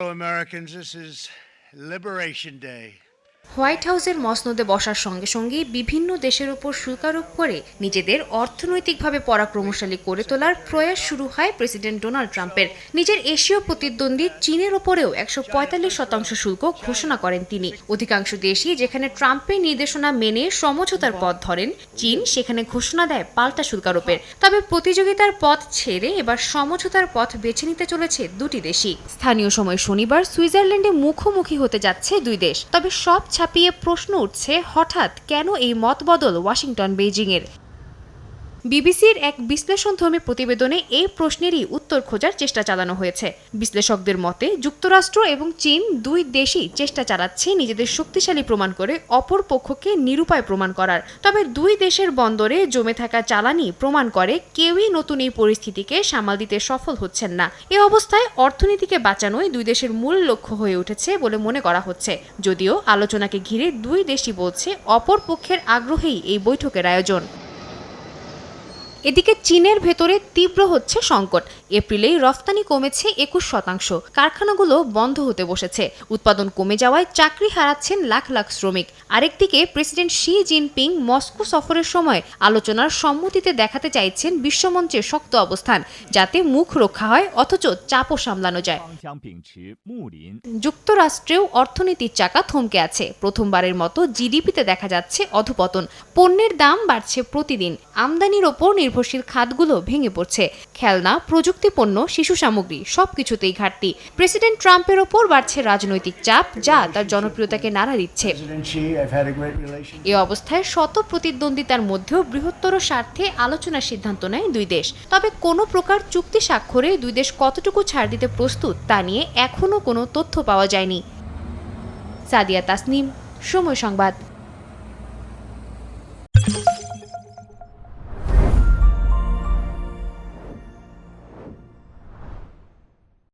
Hello, Americans. This is Liberation Day. White হাউসের মসনদে বসার সঙ্গে সঙ্গে বিভিন্ন দেশের ওপর শুল্কারোপ করে নিজেদের অর্থনৈতিকভাবে পরাক্রমশালী করে তোলার প্রয়াস শুরু হয় প্রেসিডেন্ট ডোনাল্ড ট্রাম্পের। নিজের এশীয় প্রতিদ্বন্দ্বী চীনের ওপরেও একশো পঁয়তাল্লিশ শতাংশ শুল্ক ঘোষণা করেন তিনি। অধিকাংশ দেশই যেখানে ট্রাম্পের নির্দেশনা মেনে সমঝোতার পথ ধরেন, চীন সেখানে ঘোষণা দেয় পাল্টা শুল্কারোপের। তবে প্রতিযোগিতার পথ ছেড়ে এবার সমঝোতার পথ বেছে নিতে চলেছে দুটি দেশই। স্থানীয় সময় শনিবার সুইজারল্যান্ডে মুখোমুখি হতে যাচ্ছে দুই দেশ। তবে সব ছাপিয়ে প্রশ্ন উঠছে হঠাৎ কেন এই মতবদল ওয়াশিংটন বেইজিংয়ের বিবিসির এক বিশ্লেষণধর্মী প্রতিবেদনে এই প্রশ্নেরই উত্তর খোঁজার চেষ্টা চালানো হয়েছে। বিশ্লেষকদের মতে, যুক্তরাষ্ট্র এবং চীন দুই দেশই চেষ্টা চালাচ্ছে নিজেদের শক্তিশালী প্রমাণ করে অপর পক্ষকে নিরুপায় প্রমাণ করার। তবে দুই দেশের বন্দরে জমে থাকা চালানি প্রমাণ করে কেউই নতুন এই পরিস্থিতিকে সামাল দিতে সফল হচ্ছেন না। এ অবস্থায় অর্থনীতিকে বাঁচানোই দুই দেশের মূল লক্ষ্য হয়ে উঠেছে বলে মনে করা হচ্ছে। যদিও আলোচনাকে ঘিরে দুই দেশই বলছে, অপর পক্ষের আগ্রহেই এই বৈঠকের আয়োজন। এদিকে চীনের ভেতরে তীব্র হচ্ছে সংকট। এপ্রিলেই রফতানি কমেছে একুশ শতাংশ। কারখানাগুলো বন্ধ হতে বসেছে। উৎপাদন কমে যাওয়ায় চাকরি হারাচ্ছেন লাখ লাখ শ্রমিক। আরেকদিকে প্রেসিডেন্ট শি জিনপিং মস্কো সফরের সময় আলোচনার সম্মতিতে দেখাতে চাইছেন বিশ্বমঞ্চের শক্ত অবস্থান যাতে মুখ রক্ষা হয় অথচ চাপও সামলানো যায়। যুক্তরাষ্ট্রেও অর্থনীতির চাকা থমকে আছে। প্রথমবারের মতো জিডিপিতে দেখা যাচ্ছে অধপতন। পণ্যের দাম বাড়ছে প্রতিদিন। আমদানির ওপর নির্ভরশীল খাতগুলো ভেঙে পড়ছে। খেলনা প্রযুক্তি পণ্য শিশু সামগ্রী সবকিছুতেই ঘাটতি। প্রেসিডেন্ট ট্রাম্পের ওপর বাড়ছে রাজনৈতিক চাপ যা তার জনপ্রিয়তাকে নাড়া দিচ্ছে. এ অবস্থায় শত প্রতিদ্বন্দ্বিতার মধ্যেও বৃহত্তর স্বার্থে আলোচনার সিদ্ধান্ত নেয় দুই দেশ। তবে কোনো প্রকার চুক্তি স্বাক্ষরে দুই দেশ কতটুকু ছাড় দিতে প্রস্তুত তা নিয়ে এখনও কোনো তথ্য পাওয়া যায়নি। সাদিয়া তাসনিম সময় সংবাদ।